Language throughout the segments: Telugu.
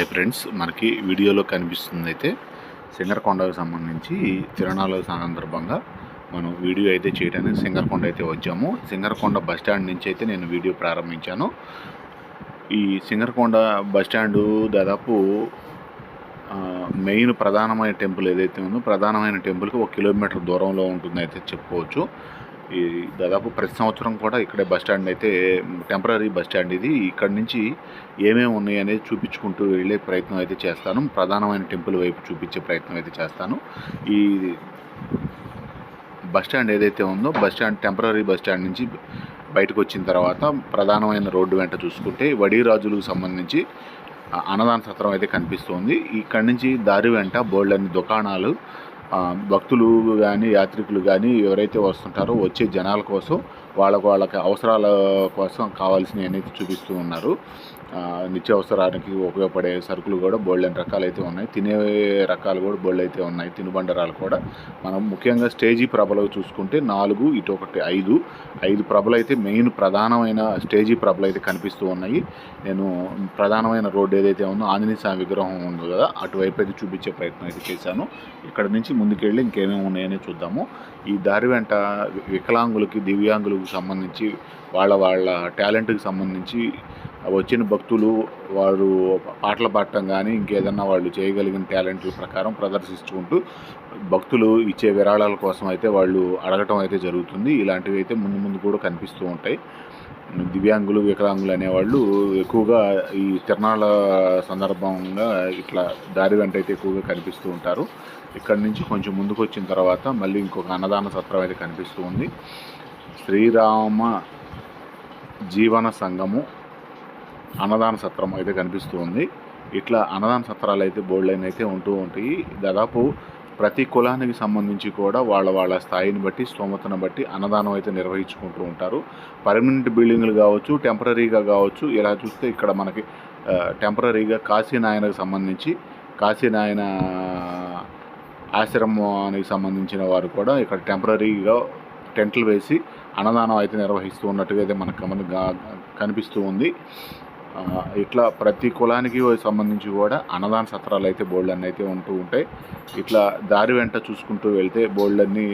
హాయ్ ఫ్రెండ్స్ మనకి వీడియోలో కనిపిస్తుంది అయితే సింగరకొండకు సంబంధించి తిరణాల సందర్భంగా మనం వీడియో అయితే చేయడానికి సింగరకొండ అయితే వచ్చాము. సింగరకొండ బస్ స్టాండ్ నుంచి అయితే నేను వీడియో ప్రారంభించాను. ఈ సింగరకొండ బస్ స్టాండు దాదాపు మెయిన్ ప్రధానమైన టెంపుల్ ఏదైతే ఉందో ప్రధానమైన టెంపుల్కి ఒక కిలోమీటర్ దూరంలో ఉంటుంది అయితే చెప్పుకోవచ్చు. ఈ దాదాపు ప్రతి సంవత్సరం కూడా ఇక్కడే బస్ స్టాండ్ అయితే టెంపరీ బస్ స్టాండ్ ఇది. ఇక్కడ నుంచి ఏమేమి ఉన్నాయి అనేది చూపించుకుంటూ వెళ్ళే ప్రయత్నం అయితే చేస్తాను. ప్రధానమైన టెంపుల్ వైపు చూపించే ప్రయత్నం అయితే చేస్తాను. ఈ బస్ స్టాండ్ ఏదైతే ఉందో bus stand temporary bus stand నుంచి బయటకు వచ్చిన తర్వాత ప్రధానమైన రోడ్డు వెంట చూసుకుంటే వడిరాజులకు సంబంధించి అన్నదాన సత్రం అయితే కనిపిస్తుంది. ఇక్కడ నుంచి దారి వెంట బోల్డన్ని దుకాణాలు భక్తులు కానీ యాత్రికులు కానీ ఎవరైతే వస్తుంటారో వచ్చే జనాల కోసం వాళ్ళకు వాళ్ళకి అవసరాల కోసం కావాల్సినవి అనేది చూపిస్తూ ఉన్నారు. నిత్యావసరానికి ఉపయోగపడే సరుకులు కూడా బోల్డెన్ రకాలు అయితే ఉన్నాయి. తినే రకాలు కూడా బోల్డ్ అయితే ఉన్నాయి. తినుబండరాలు కూడా. మనం ముఖ్యంగా స్టేజీ ప్రభలు చూసుకుంటే నాలుగు ఇటు ఒకటి ఐదు. ఐదు ప్రభలు అయితే మెయిన్ ప్రధానమైన స్టేజీ ప్రభలు అయితే కనిపిస్తూ ఉన్నాయి. నేను ప్రధానమైన రోడ్డు ఏదైతే ఉందో ఆంజనేయ స్వామి విగ్రహం ఉంది కదా అటువైపు అయితే చూపించే ప్రయత్నం అయితే చేశాను. ఇక్కడ నుంచి ముందుకెళ్ళి ఇంకేమేమి ఉన్నాయని చూద్దాము. ఈ దారి వెంట వికలాంగులకి దివ్యాంగులకు సంబంధించి వాళ్ళ వాళ్ళ టాలెంట్కి సంబంధించి వచ్చిన భక్తులు వారు పాటలు పాడటం కానీ ఇంకేదన్నా వాళ్ళు చేయగలిగిన టాలెంట్ల ప్రకారం ప్రదర్శించుకుంటూ భక్తులు ఇచ్చే విరాళాల కోసం అయితే వాళ్ళు అడగటం అయితే జరుగుతుంది. ఇలాంటివి అయితే ముందు ముందు కూడా కనిపిస్తూ ఉంటాయి. దివ్యాంగులు వికలాంగులు అనేవాళ్ళు ఎక్కువగా ఈ తిరణాల సందర్భంగా ఇట్లా దారి వెంట అయితే ఎక్కువగా కనిపిస్తూ ఉంటారు. ఇక్కడ నుంచి కొంచెం ముందుకు వచ్చిన తర్వాత మళ్ళీ ఇంకొక అన్నదాన సత్రం అయితే కనిపిస్తూ ఉంది. శ్రీరామ జీవన సంఘము అన్నదాన సత్రం అయితే కనిపిస్తూ ఉంది ఇట్లా అన్నదాన సత్రాలు అయితే బోల్డ్ అయితే ఉంటూ ఉంటాయి. దాదాపు ప్రతి కులానికి సంబంధించి కూడా వాళ్ళ వాళ్ళ స్థాయిని బట్టి స్తోమతను బట్టి అన్నదానం అయితే నిర్వహించుకుంటూ ఉంటారు. పర్మనెంట్ బిల్డింగ్లు కావచ్చు టెంపరీగా కావచ్చు ఇలా చూస్తే ఇక్కడ మనకి టెంపరీగా కాశీనాయనకు సంబంధించి కాశీనాయన ఆశ్రమానికి సంబంధించిన వారు కూడా ఇక్కడ టెంపరీగా టెంట్లు వేసి అన్నదానం అయితే నిర్వహిస్తూ ఉన్నట్టుగా అయితే మనకు కనిపిస్తూ ఉంది. ఇట్లా ప్రతి కులానికి సంబంధించి కూడా అన్నదాన సత్రాలు అయితే బోల్డ్ అయితే ఉంటూ ఉంటాయి. ఇట్లా దారి వెంట చూసుకుంటూ వెళ్తే బోల్డ్ అన్ని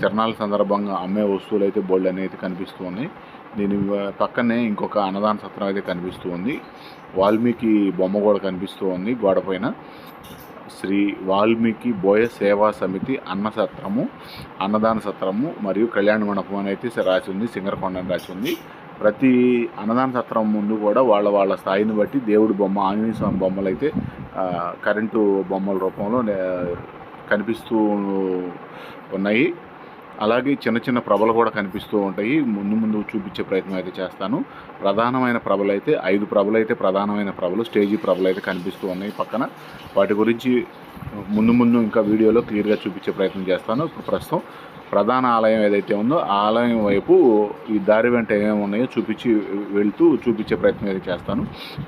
తిరణాల సందర్భంగా అమ్మే వస్తువులు అయితే బోల్డ్ అయితే కనిపిస్తూ ఉన్నాయి దీని పక్కనే ఇంకొక అన్నదాన సత్రం అయితే కనిపిస్తూ ఉంది వాల్మీకి బొమ్మ కూడా కనిపిస్తూ ఉంది గోడపైన శ్రీ వాల్మీకి బోయ సేవా సమితి అన్న సత్రము అన్నదాన సత్రము మరియు కళ్యాణ మండపం అని అయితే రాసి ఉంది సింగరకొండ అని రాసి ఉంది. ప్రతి అన్నదాన సత్రం ముందు కూడా వాళ్ళ వాళ్ళ స్థాయిని బట్టి దేవుడి బొమ్మ ఆంజనేయ స్వామి బొమ్మలు అయితే కరెంటు బొమ్మల రూపంలో కనిపిస్తూ ఉన్నాయి. అలాగే చిన్న చిన్న ప్రభలు కూడా కనిపిస్తూ ఉంటాయి. ముందు ముందు చూపించే ప్రయత్నం అయితే చేస్తాను. ప్రధానమైన ప్రభలు అయితే ఐదు ప్రభలు అయితే ప్రధానమైన ప్రభలు స్టేజీ ప్రభలు అయితే కనిపిస్తూ ఉన్నాయి పక్కన. వాటి గురించి ముందు ముందు ఇంకా వీడియోలో క్లియర్గా చూపించే ప్రయత్నం చేస్తాను. ఇప్పుడు ప్రస్తుతం ప్రధాన ఆలయం ఏదైతే ఉందో ఆ ఆలయం వైపు ఈ దారి వెంట ఏమేమి ఉన్నాయో చూపించి వెళ్తూ చూపించే ప్రయత్నం అయితే చేస్తాను.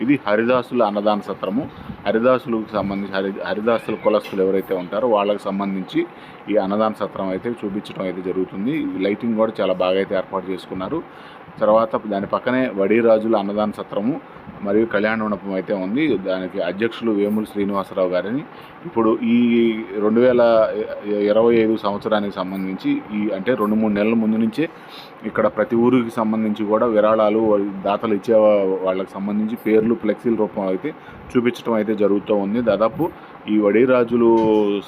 ఇది హరిదాసుల అన్నదాన సత్రము. హరిదాసులకు సంబంధించి హరి హరిదాసుల కులస్తులు ఎవరైతే ఉంటారో వాళ్ళకి సంబంధించి ఈ అన్నదాన సత్రం అయితే చూపించడం అయితే జరుగుతుంది. లైటింగ్ కూడా చాలా బాగా అయితే ఏర్పాటు చేసుకున్నారు. తర్వాత దాని పక్కనే వడిరాజుల అన్నదాన సత్రము మరియు కళ్యాణ మండపం అయితే ఉంది. దానికి అధ్యక్షులు వేముల శ్రీనివాసరావు గారిని. ఇప్పుడు ఈ రెండు వేల ఇరవై ఐదు సంవత్సరానికి సంబంధించి ఈ అంటే రెండు మూడు నెలల ముందు నుంచే ఇక్కడ ప్రతి ఊరికి సంబంధించి కూడా విరాళాలు దాతలు ఇచ్చే వాళ్ళకి సంబంధించి పేర్లు ఫ్లెక్సీల రూపం అయితే చూపించడం అయితే జరుగుతూ ఉంది. దాదాపు ఈ వడిరాజులు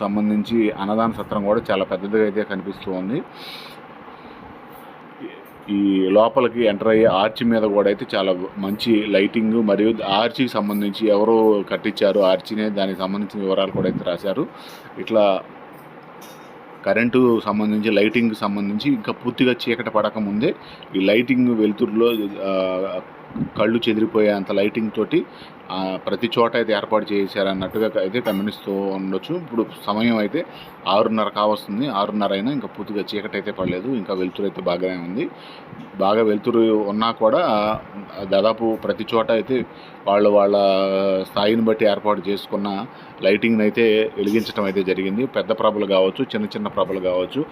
సంబంధించి అన్నదాన సత్రం కూడా చాలా పెద్దదిగా అయితే కనిపిస్తూ ఉంది. ఈ లోపలికి ఎంటర్ అయ్యే ఆర్చ్ మీద కూడా అయితే చాలా మంచి లైటింగ్ మరియు ఆర్చికి సంబంధించి ఎవరు కట్టించారు ఆర్చినే దానికి సంబంధించిన వివరాలు కూడా అయితే రాశారు. ఇట్లా కరెంటు సంబంధించి లైటింగ్ సంబంధించి ఇంకా పూర్తిగా చీకటి పడకముందే ఈ లైటింగ్ వెలుతురులో కళ్ళు చెదిరిపోయే అంత లైటింగ్ తోటి ప్రతి చోట అయితే ఏర్పాటు చేశారన్నట్టుగా అయితే గమనిస్తూ ఉండొచ్చు. ఇప్పుడు సమయం అయితే ఆరున్నర కావస్తుంది. ఆరున్నర అయినా ఇంకా పూర్తిగా చీకటి అయితే పడలేదు. ఇంకా వెలుతురు అయితే బాగానే ఉంది. బాగా వెలుతురు ఉన్నా కూడా దాదాపు ప్రతి చోట అయితే వాళ్ళు వాళ్ళ స్థాయిని బట్టి ఏర్పాటు చేసుకున్న లైటింగ్ని అయితే వెలిగించడం అయితే జరిగింది. పెద్ద ప్రభలు కావచ్చు చిన్న చిన్న ప్రభలు కావచ్చు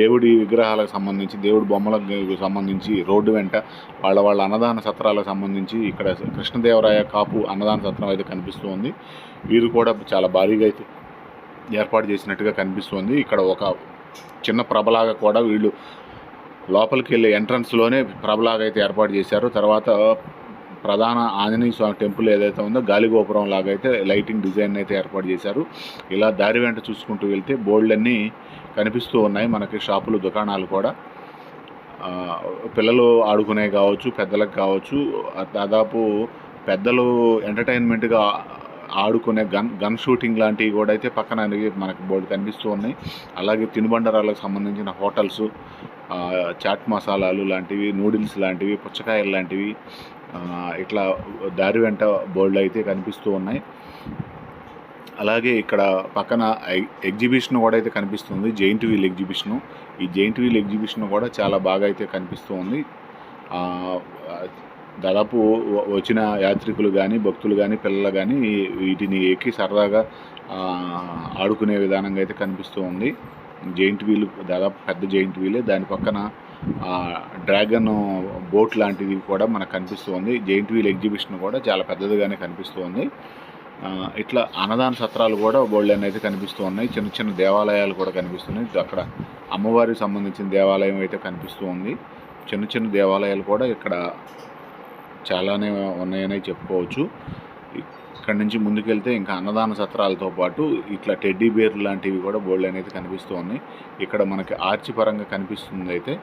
దేవుడి విగ్రహాలకు సంబంధించి దేవుడి బొమ్మలకు సంబంధించి రోడ్డు వెంట వాళ్ళ వాళ్ళ అన్నదాన సత్రాలకు సంబంధించి ఇక్కడ కృష్ణదేవరాయ కాపు అన్నదాన సత్రం అయితే కనిపిస్తూ ఉంది. వీరు కూడా చాలా భారీగా అయితే ఏర్పాటు చేసినట్టుగా కనిపిస్తుంది. ఇక్కడ ఒక చిన్న ప్రభలాగా కూడా వీళ్ళు లోపలికి వెళ్ళే ఎంట్రన్స్లోనే ప్రభలాగా అయితే ఏర్పాటు చేశారు. తర్వాత ప్రధాన ఆంజనేయ స్వామి టెంపుల్ ఏదైతే ఉందో గాలిగోపురం లాగా అయితే లైటింగ్ డిజైన్ అయితే ఏర్పాటు చేశారు. ఇలా దారి వెంట చూసుకుంటూ వెళ్తే బోర్డులన్నీ కనిపిస్తూ ఉన్నాయి. మనకి షాపులు దుకాణాలు కూడా. పిల్లలు ఆడుకునే కావచ్చు పెద్దలకు కావచ్చు దాదాపు పెద్దలు ఎంటర్టైన్మెంట్గా ఆడుకునే గన్ గన్ షూటింగ్ లాంటివి కూడా అయితే పక్కన మనకు బోర్డు కనిపిస్తూ ఉన్నాయి. అలాగే తినుబండరాలకు సంబంధించిన హోటల్స్ చాట్ మసాలాలు లాంటివి నూడిల్స్ లాంటివి పుచ్చకాయలు లాంటివి ఇట్లా దారి వెంట బోర్డులు అయితే కనిపిస్తూ ఉన్నాయి. అలాగే ఇక్కడ పక్కన ఎగ్- ఎగ్జిబిషన్ కూడా అయితే కనిపిస్తుంది జైంట్ వీల్ ఎగ్జిబిషను. ఈ జైంట్ వీల్ ఎగ్జిబిషన్ కూడా చాలా బాగా అయితే కనిపిస్తూ ఉంది దాదాపు వచ్చిన యాత్రికులు కానీ భక్తులు కానీ పిల్లలు కానీ వీటిని ఎక్కి సరదాగా ఆడుకునే విధానంగా అయితే కనిపిస్తూ ఉంది జైంట్ వీల్ దాదాపు పెద్ద జెయింట్ వీలే. దాని పక్కన డ్రాగన్ బోట్ లాంటిది కూడా మనకు కనిపిస్తుంది. జెయింట్ జైంట్ వీల్ ఎగ్జిబిషన్ కూడా చాలా పెద్దదిగానే కనిపిస్తుంది. ఇట్లా అన్నదాన సత్రాలు కూడా బోల్డెన్ అయితే కనిపిస్తూ ఉన్నాయి. చిన్న చిన్న దేవాలయాలు కూడా కనిపిస్తున్నాయి. అక్కడ అమ్మవారికి సంబంధించిన దేవాలయం అయితే కనిపిస్తూ ఉంది. చిన్న చిన్న దేవాలయాలు కూడా ఇక్కడ చాలానే ఉన్నాయని చెప్పుకోవచ్చు. ఇక్కడ నుంచి ముందుకెళ్తే ఇంకా అన్నదాన సత్రాలతో పాటు ఇట్లా టెడ్డీ బేర్ లాంటివి కూడా బోల్డ్ అనేది కనిపిస్తూ ఉన్నాయి. ఇక్కడ మనకి ఆర్చి పరంగా కనిపిస్తుంది అయితే.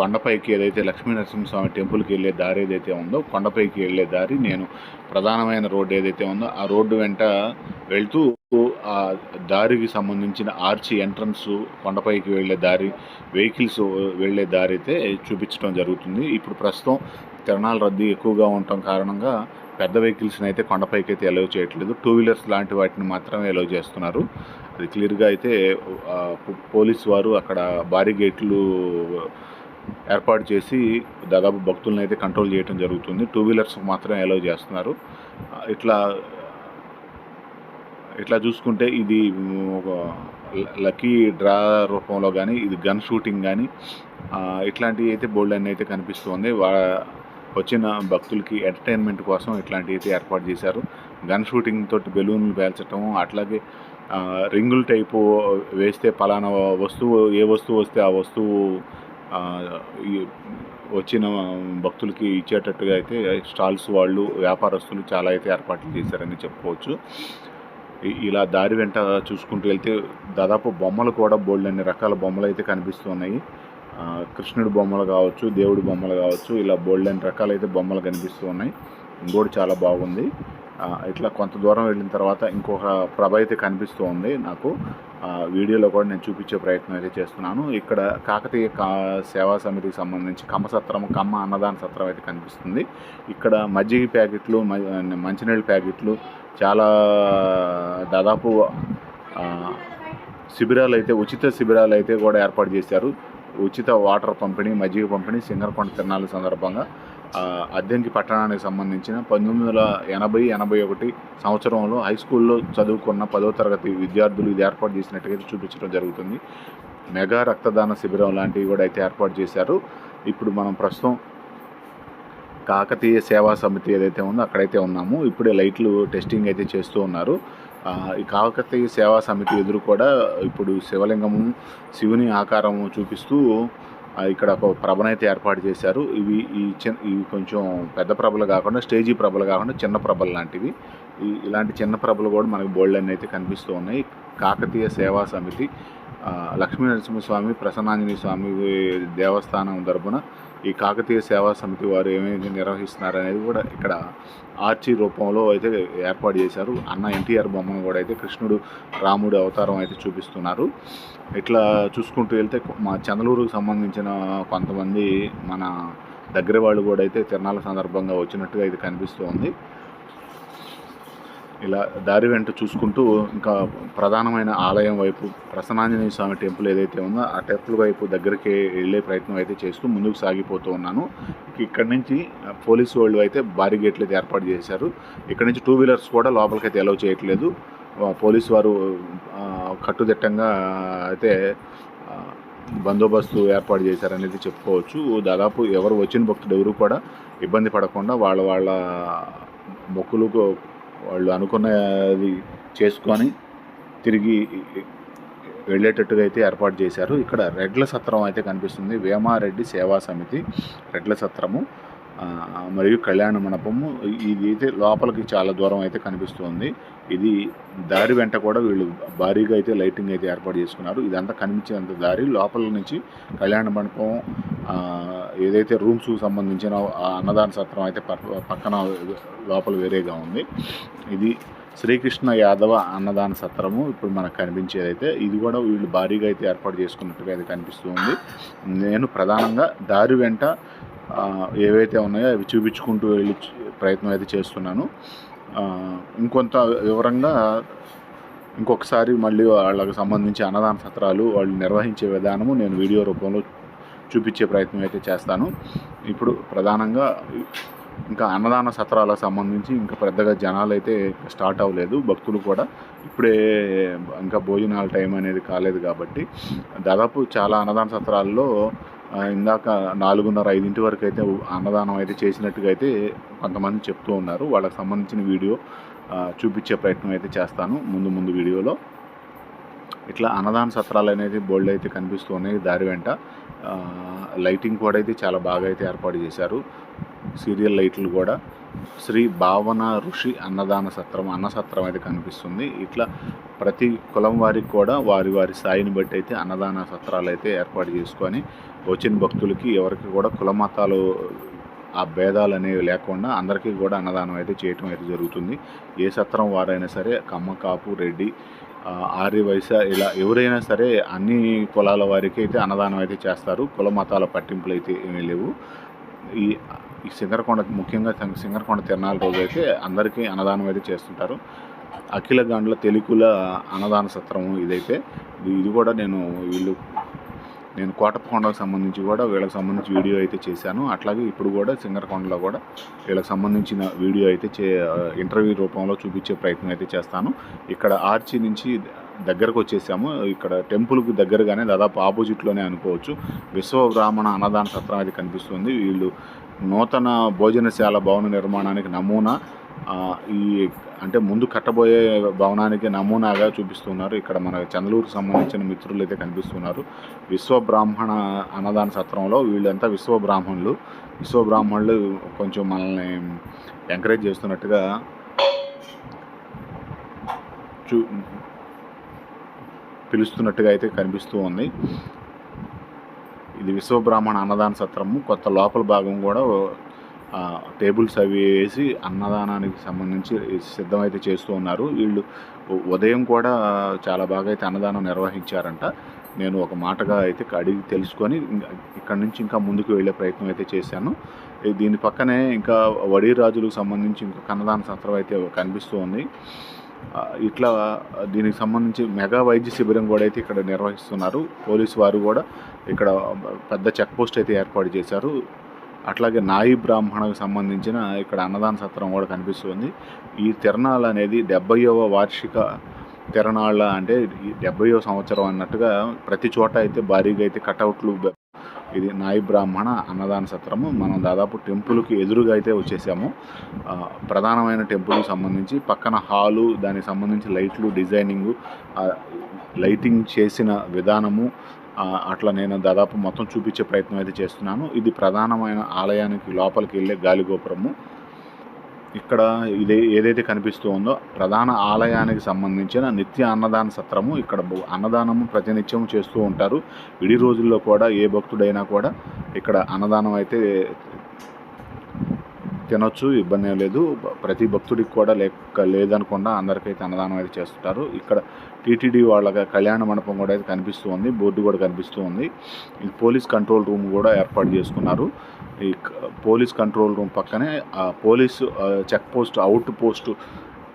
కొండపైకి ఏదైతే లక్ష్మీనరసింహస్వామి టెంపుల్కి వెళ్ళే దారి ఏదైతే ఉందో కొండపైకి వెళ్ళే దారి నేను ప్రధానమైన రోడ్డు ఏదైతే ఉందో ఆ రోడ్డు వెంట వెళ్తూ ఆ దారికి సంబంధించిన ఆర్చి ఎంట్రన్స్ కొండపైకి వెళ్ళే దారి వెహికల్స్ వెళ్ళే దారి అయితే చూపించడం జరుగుతుంది. ఇప్పుడు ప్రస్తుతం తిరణాల రద్దీ ఎక్కువగా ఉండటం కారణంగా పెద్ద వెహికల్స్ని అయితే కొండపైకి అయితే ఎలవ్ చేయట్లేదు. టూ వీలర్స్ లాంటి వాటిని మాత్రమే ఎలవ్ చేస్తున్నారు. అది క్లియర్గా అయితే పోలీస్ వారు అక్కడ భారీ గేట్లు ఏర్పాటు చేసి దాదాపు భక్తులను అయితే కంట్రోల్ చేయడం జరుగుతుంది. టూ వీలర్స్ మాత్రమే అలౌ చేస్తున్నారు. ఇట్లా ఇట్లా చూసుకుంటే ఇది ఒక లక్కీ డ్రా రూపంలో కానీ ఇది గన్ షూటింగ్ కానీ ఇట్లాంటివి అయితే బోల్డ్ అని అయితే కనిపిస్తుంది. వా వచ్చిన భక్తులకి ఎంటర్టైన్మెంట్ కోసం ఇట్లాంటివి అయితే ఏర్పాటు చేశారు. గన్ షూటింగ్ తోటి బెలూన్లు పేల్చటం అట్లాగే రింగుల టైపు వేస్తే పలానా వస్తువు ఏ వస్తువు వస్తే ఆ వస్తువు వచ్చిన భక్తులకి ఇచ్చేటట్టుగా అయితే స్టాల్స్ వాళ్ళు వ్యాపారస్తులు చాలా అయితే ఏర్పాట్లు చేశారని చెప్పుకోవచ్చు. ఇలా దారి వెంట చూసుకుంటూ వెళ్తే దాదాపు బొమ్మలు కూడా బోల్డ్ అన్ని రకాల బొమ్మలు అయితే కనిపిస్తున్నాయి. కృష్ణుడి బొమ్మలు కావచ్చు దేవుడి బొమ్మలు కావచ్చు ఇలా బోల్డ్ అన్ని రకాలు అయితే బొమ్మలు కనిపిస్తూ ఉన్నాయి ఇంకోటి చాలా బాగుంది. ఇట్లా కొంత దూరం వెళ్ళిన తర్వాత ఇంకొక ప్రభ అయితే కనిపిస్తూ ఉంది నాకు. వీడియోలో కూడా నేను చూపించే ప్రయత్నం అయితే చేస్తున్నాను. ఇక్కడ కాకతీయ కా సేవా సమితికి సంబంధించి కమ్మ సత్రం కమ్మ అన్నదాన సత్రం అయితే కనిపిస్తుంది. ఇక్కడ మజ్జిగ ప్యాకెట్లు మ- మంచినీళ్ళ ప్యాకెట్లు చాలా దాదాపు శిబిరాలు అయితే ఉచిత శిబిరాలు అయితే కూడా ఏర్పాటు చేశారు. ఉచిత వాటర్ పంపిణీ మజ్జిగ పంపిణీ సింగరకొండ తిరణాల సందర్భంగా. అద్దెంకి పట్టణానికి సంబంధించిన పంతొమ్మిది వందల ఎనభై ఎనభై ఒకటి సంవత్సరంలో హై స్కూల్లో చదువుకున్న పదో తరగతి విద్యార్థులు ఇది ఏర్పాటు చేసినట్టుగా అయితే చూపించడం జరుగుతుంది. మెగా రక్తదాన శిబిరం లాంటివి కూడా అయితే ఏర్పాటు చేశారు. ఇప్పుడు మనం ప్రస్తుతం కాకతీయ సేవా సమితి ఏదైతే ఉందో అక్కడైతే ఉన్నాము. ఇప్పుడే లైట్లు టెస్టింగ్ అయితే చేస్తూ ఉన్నారు. ఈ కాకతీయ సేవా సమితి ఎదురు కూడా ఇప్పుడు శివలింగము శివుని ఆకారము చూపిస్తూ ఇక్కడ ఒక ప్రభనైతే ఏర్పాటు చేశారు. ఇవి ఈ చిన్న ఇవి కొంచెం పెద్ద ప్రభలు కాకుండా స్టేజీ ప్రభలు కాకుండా చిన్న ప్రభలు లాంటివి. ఇలాంటి చిన్న ప్రభలు కూడా మనకు బోల్డ్ అయితే కనిపిస్తూ ఉన్నాయి. కాకతీయ సేవా సమితి లక్ష్మీ నరసింహస్వామి ప్రసన్నాంజనేయ స్వామి దేవస్థానం తరపున ఈ కాకతీయ సేవా సమితి వారు ఏమేమి నిర్వహిస్తున్నారు అనేది కూడా ఇక్కడ ఆర్చి రూపంలో అయితే ఏర్పాటు చేశారు. అన్న ఎన్టీఆర్ బొమ్మను కూడా అయితే కృష్ణుడు రాముడు అవతారం అయితే చూపిస్తున్నారు. ఇట్లా చూసుకుంటూ వెళ్తే మా చందలూరుకు సంబంధించిన కొంతమంది మన దగ్గర వాళ్ళు కూడా అయితే తిరణాల సందర్భంగా వచ్చినట్టుగా ఇది కనిపిస్తోంది ఇలా దారి వెంట చూసుకుంటూ ఇంకా ప్రధానమైన ఆలయం వైపు ప్రసన్నాంజనేయ స్వామి టెంపుల్ ఏదైతే ఉందో ఆ టెంపుల్ వైపు దగ్గరికి వెళ్ళే ప్రయత్నం అయితే చేస్తూ ముందుకు సాగిపోతూ ఉన్నాను. ఇక్కడ నుంచి పోలీసు వాళ్ళు అయితే భారీ గేట్లు అయితే ఏర్పాటు చేశారు. ఇక్కడ నుంచి టూ వీలర్స్ కూడా లోపలికి అయితే అలౌ చేయట్లేదు పోలీసు వారు కట్టుదిట్టంగా అయితే బందోబస్తు ఏర్పాటు చేశారనేది చెప్పుకోవచ్చు. దాదాపు ఎవరు వచ్చిన భక్తుడు ఎవరు కూడా ఇబ్బంది పడకుండా వాళ్ళ వాళ్ళ మొక్కులకు వాళ్ళు అనుకున్నది చేసుకొని తిరిగి వెళ్ళేటట్టుగా అయితే ఏర్పాటు చేశారు. ఇక్కడ రెడ్ల సత్రం అయితే కనిపిస్తుంది. వేమారెడ్డి సేవా సమితి రెడ్ల సత్రము. మరియు కళ్యాణ మండపము ఇది అయితే లోపలికి చాలా దూరం అయితే కనిపిస్తుంది. ఇది దారి వెంట కూడా వీళ్ళు భారీగా అయితే లైటింగ్ అయితే ఏర్పాటు చేసుకున్నారు. ఇదంతా కనిపించేంత దారి లోపల నుంచి కళ్యాణ మండపం ఏదైతే రూమ్స్కి సంబంధించిన అన్నదాన సత్రం అయితే పక్కన లోపల వేరేగా ఉంది. ఇది శ్రీకృష్ణ యాదవ అన్నదాన సత్రము ఇప్పుడు మనకు కనిపించేదైతే ఇది కూడా వీళ్ళు భారీగా అయితే ఏర్పాటు చేసుకున్నట్టుగా అయితే కనిపిస్తుంది. నేను ప్రధానంగా దారి వెంట ఏవైతే ఉన్నాయో అవి చూపించుకుంటూ వెళ్ళి ప్రయత్నం అయితే చేస్తున్నాను. ఇంకొంత వివరంగా ఇంకొకసారి మళ్ళీ వాళ్ళకి సంబంధించి అన్నదాన సత్రాలు వాళ్ళు నిర్వహించే విధానము నేను వీడియో రూపంలో చూపించే ప్రయత్నం అయితే చేస్తాను. ఇప్పుడు ప్రధానంగా ఇంకా అన్నదాన సత్రాలకు సంబంధించి ఇంకా పెద్దగా జనాలు అయితే స్టార్ట్ అవ్వలేదు. భక్తులు కూడా ఇప్పుడే ఇంకా భోజనాల టైం అనేది కాలేదు కాబట్టి దాదాపు చాలా అన్నదాన సత్రాల్లో ఇందాక నాలుగున్నర ఐదింటి వరకు అయితే అన్నదానం అయితే చేసినట్టుగా అయితే కొంతమంది చెప్తూ ఉన్నారు. వాళ్ళకి సంబంధించిన వీడియో చూపించే ప్రయత్నం అయితే చేస్తాను ముందు ముందు వీడియోలో. ఇట్లా అన్నదాన సత్రాలు అనేది బోల్డ్ అయితే కనిపిస్తూ ఉన్నాయి దారి వెంట. లైటింగ్ కూడా అయితే చాలా బాగా అయితే ఏర్పాటు చేశారు. సీరియల్ లైట్లు కూడా. శ్రీ భావన ఋషి అన్నదాన సత్రం అన్న సత్రం అయితే కనిపిస్తుంది. ఇట్లా ప్రతి కులం వారికి కూడా వారి వారి స్థాయిని బట్టి అయితే అన్నదాన సత్రాలు అయితే ఏర్పాటు చేసుకొని వచ్చిన భక్తులకి ఎవరికి కూడా కుల మతాలు ఆ భేదాలు అనేవి లేకుండా అందరికీ కూడా అన్నదానం అయితే చేయటం అయితే జరుగుతుంది. ఏ సత్రం వారైనా సరే కమ్మ కాపు రెడ్డి ఆర్య వైశ్య ఇలా ఎవరైనా సరే అన్ని కులాల వారికి అయితే అన్నదానం అయితే చేస్తారు. కుల మతాల పట్టింపులు అయితే ఏమీ లేవు. ఈ ఈ సింగరకొండ ముఖ్యంగా సింగరకొండ తిరణాల రోజు అయితే అందరికీ అన్నదానం అయితే చేస్తుంటారు. అఖిల గాండ్ల తెలుగుల అన్నదాన సత్రం ఇదైతే. ఇది ఇది కూడా నేను వీళ్ళు నేను కోటప్పకొండకు సంబంధించి కూడా వీళ్ళకి సంబంధించి వీడియో అయితే చేశాను. అట్లాగే ఇప్పుడు కూడా సింగరకొండలో కూడా వీళ్ళకి సంబంధించిన వీడియో అయితే చే ఇంటర్వ్యూ రూపంలో చూపించే ప్రయత్నం అయితే చేస్తాను. ఇక్కడ ఆర్చి నుంచి దగ్గరకు వచ్చేసాము. ఇక్కడ టెంపుల్కి దగ్గరగానే దాదాపు ఆపోజిట్లోనే అనుకోవచ్చు. విశ్వబ్రాహ్మణ అన్నదాన సత్రం అయితే కనిపిస్తుంది. వీళ్ళు నూతన భోజనశాల భవన నిర్మాణానికి నమూనా ఈ అంటే ముందు కట్టబోయే భవనానికి నమూనాగా చూపిస్తున్నారు. ఇక్కడ మన చంద్రూరుకు సంబంధించిన మిత్రులు అయితే కనిపిస్తున్నారు. విశ్వ బ్రాహ్మణ అన్నదాన సత్రంలో వీళ్ళంతా విశ్వ బ్రాహ్మణులు. విశ్వ బ్రాహ్మణులు కొంచెం మనల్ని ఎంకరేజ్ చేస్తున్నట్టుగా చూ పిలుస్తున్నట్టుగా అయితే కనిపిస్తూ ఉంది. ఇది విశ్వబ్రాహ్మణ అన్నదాన సత్రము. కొత్త లోపల భాగం కూడా టేబుల్స్ అవి వేసి అన్నదానానికి సంబంధించి సిద్ధమైతే చేస్తూ ఉన్నారు. వీళ్ళు ఉదయం కూడా చాలా బాగా అయితే అన్నదానం నిర్వహించారంట. నేను ఒక మాటగా అయితే అడిగి తెలుసుకొని ఇక్కడ నుంచి ఇంకా ముందుకు వెళ్ళే ప్రయత్నం అయితే చేశాను. దీని పక్కనే ఇంకా వడి రాజులకు సంబంధించి ఇంకొక అన్నదాన సత్రం అయితే కనిపిస్తూ ఉంది. ఇట్లా దీనికి సంబంధించి మెగా వైద్య శిబిరం కూడా అయితే ఇక్కడ నిర్వహిస్తున్నారు. పోలీసు వారు కూడా ఇక్కడ పెద్ద చెక్ పోస్ట్ అయితే ఏర్పాటు చేశారు. అట్లాగే నాయి బ్రాహ్మణకు సంబంధించిన ఇక్కడ అన్నదాన సత్రం కూడా కనిపిస్తుంది. ఈ తిరణాలు అనేది డెబ్బైవ వార్షిక తిరణాళ్ళ అంటే ఈ డెబ్బైవ సంవత్సరం అన్నట్టుగా ప్రతి చోట అయితే భారీగా అయితే కటౌట్లు ఇది నాయి బ్రాహ్మణ అన్నదాన సత్రము. మనం దాదాపు టెంపుల్కి ఎదురుగా అయితే వచ్చేసాము. ప్రధానమైన టెంపుల్కి సంబంధించి పక్కన హాలు దానికి సంబంధించి లైట్లు డిజైనింగు లైటింగ్ చేసిన విధానము అట్లా నేను దాదాపు మొత్తం చూపించే ప్రయత్నం అయితే చేస్తున్నాను. ఇది ప్రధానమైన ఆలయానికి లోపలికి వెళ్ళే గాలిగోపురము. ఇక్కడ ఇదే ఏదైతే కనిపిస్తూ ఉందో ప్రధాన ఆలయానికి సంబంధించిన నిత్య అన్నదాన సత్రము ఇక్కడ బు- అన్నదానము ప్రతినిత్యం చేస్తూ ఉంటారు. విడి రోజుల్లో కూడా ఏ భక్తుడైనా కూడా ఇక్కడ అన్నదానం అయితే తినొచ్చు ఇబ్బంది ఏం లేదు. ప్రతి భక్తుడికి కూడా లేక లేదనకుండా అందరికైతే అన్నదానం అయితే చేస్తుంటారు. ఇక్కడ టీటీడీ వాళ్ళ కళ్యాణ మండపం కూడా అయితే కనిపిస్తూ ఉంది బోర్డు కూడా కనిపిస్తూ ఉంది. ఇది పోలీస్ కంట్రోల్ రూమ్ కూడా ఏర్పాటు చేసుకున్నారు. ఈ పోలీస్ కంట్రోల్ రూమ్ పక్కనే police check post out post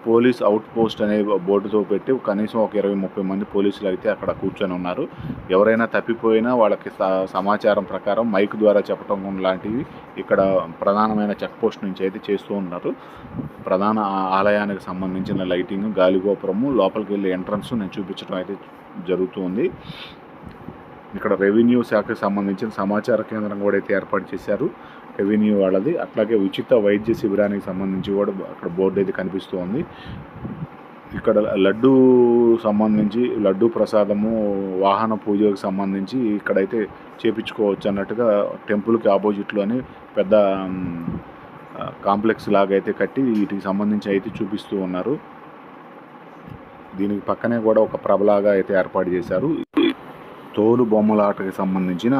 police out post అనే బోర్డుతో పెట్టి కనీసం ఒక ఇరవై ముప్పై మంది పోలీసులు అయితే అక్కడ కూర్చొని ఉన్నారు. ఎవరైనా తప్పిపోయినా వాళ్ళకి స- సమాచారం ప్రకారం మైక్ ద్వారా చెప్పడం లాంటివి ఇక్కడ ప్రధానమైన చెక్ పోస్ట్ నుంచి అయితే చేస్తూ ఉన్నారు. ప్రధాన ఆలయానికి సంబంధించిన లైటింగ్ గాలిగోపురము లోపలికి వెళ్ళే ఎంట్రన్స్ నేను చూపించడం అయితే జరుగుతుంది ఇక్కడ రెవెన్యూ శాఖకు సంబంధించిన సమాచార కేంద్రం కూడా అయితే ఏర్పాటు చేశారు. రెవెన్యూ వాళ్ళది. అట్లాగే ఉచిత వైద్య శిబిరానికి సంబంధించి కూడా అక్కడ బోర్డు అయితే కనిపిస్తూ ఉంది ఇక్కడ లడ్డు సంబంధించి లడ్డు ప్రసాదము వాహన పూజకు సంబంధించి ఇక్కడైతే చేపించుకోవచ్చు అన్నట్టుగా టెంపుల్కి ఆపోజిట్లోనే పెద్ద కాంప్లెక్స్ లాగా అయితే కట్టి వీటికి సంబంధించి అయితే చూపిస్తూ ఉన్నారు. దీనికి పక్కనే కూడా ఒక ప్రభలాగా అయితే ఏర్పాటు చేశారు. తోలు బొమ్మలాటకి సంబంధించిన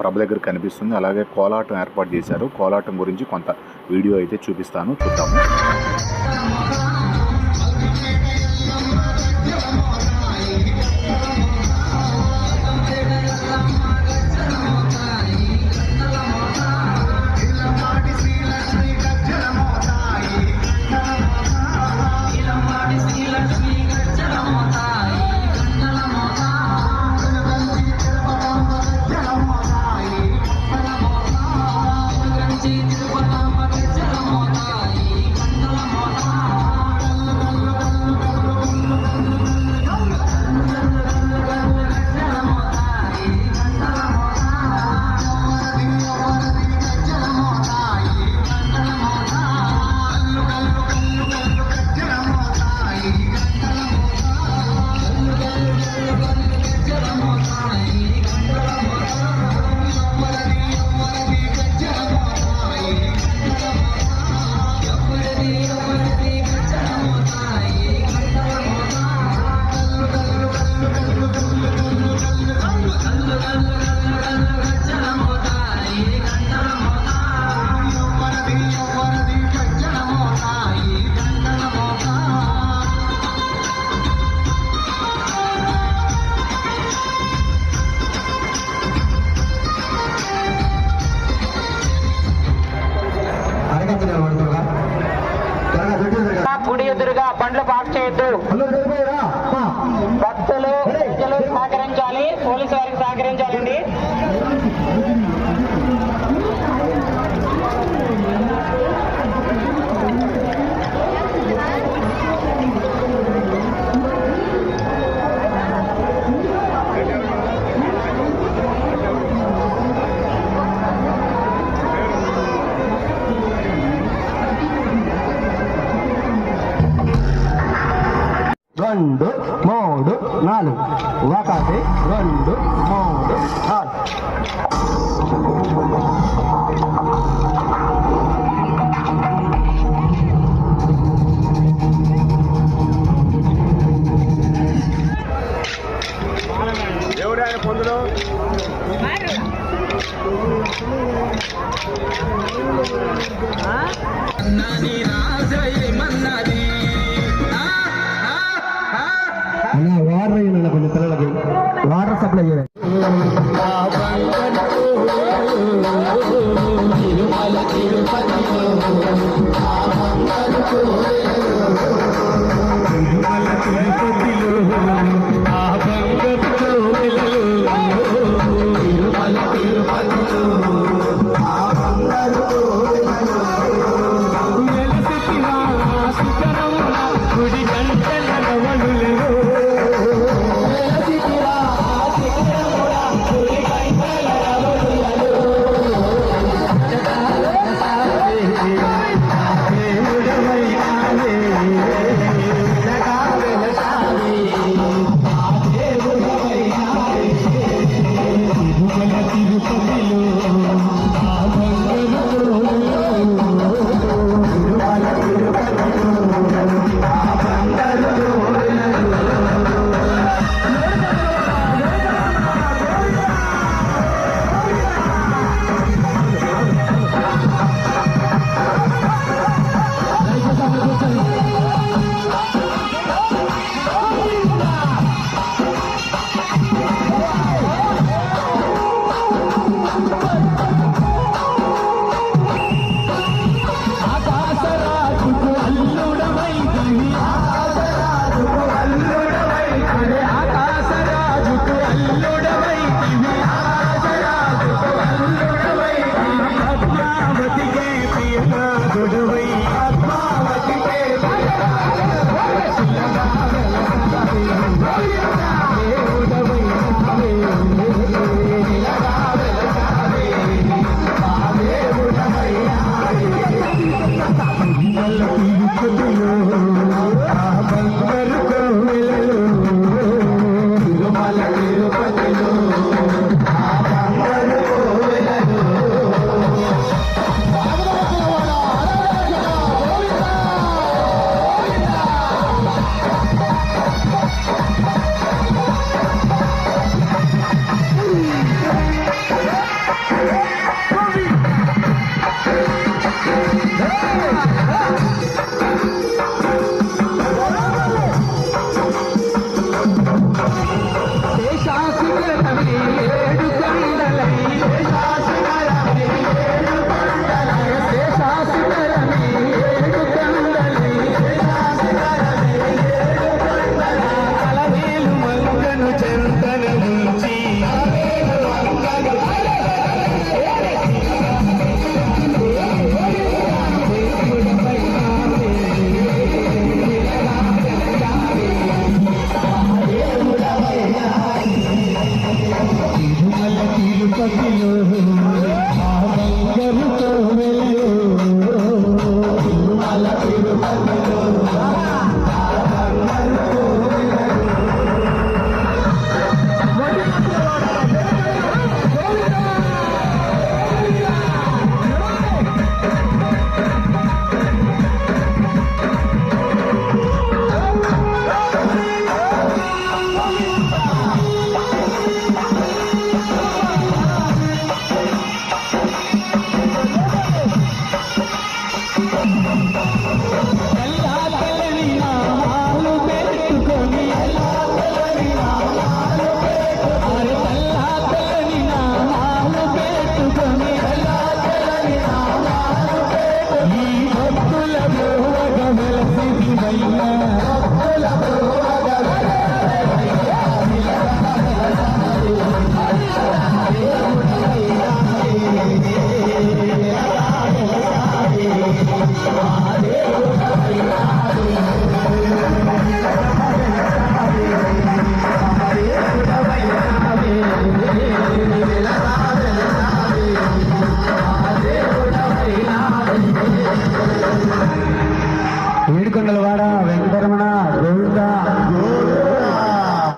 ప్రభ దగ్గర కనిపిస్తుంది. అలాగే కోలాటం ఏర్పాటు చేశారు. కోలాటం గురించి కొంత వీడియో అయితే చూపిస్తాను. చూద్దాము. లేదు Yeah.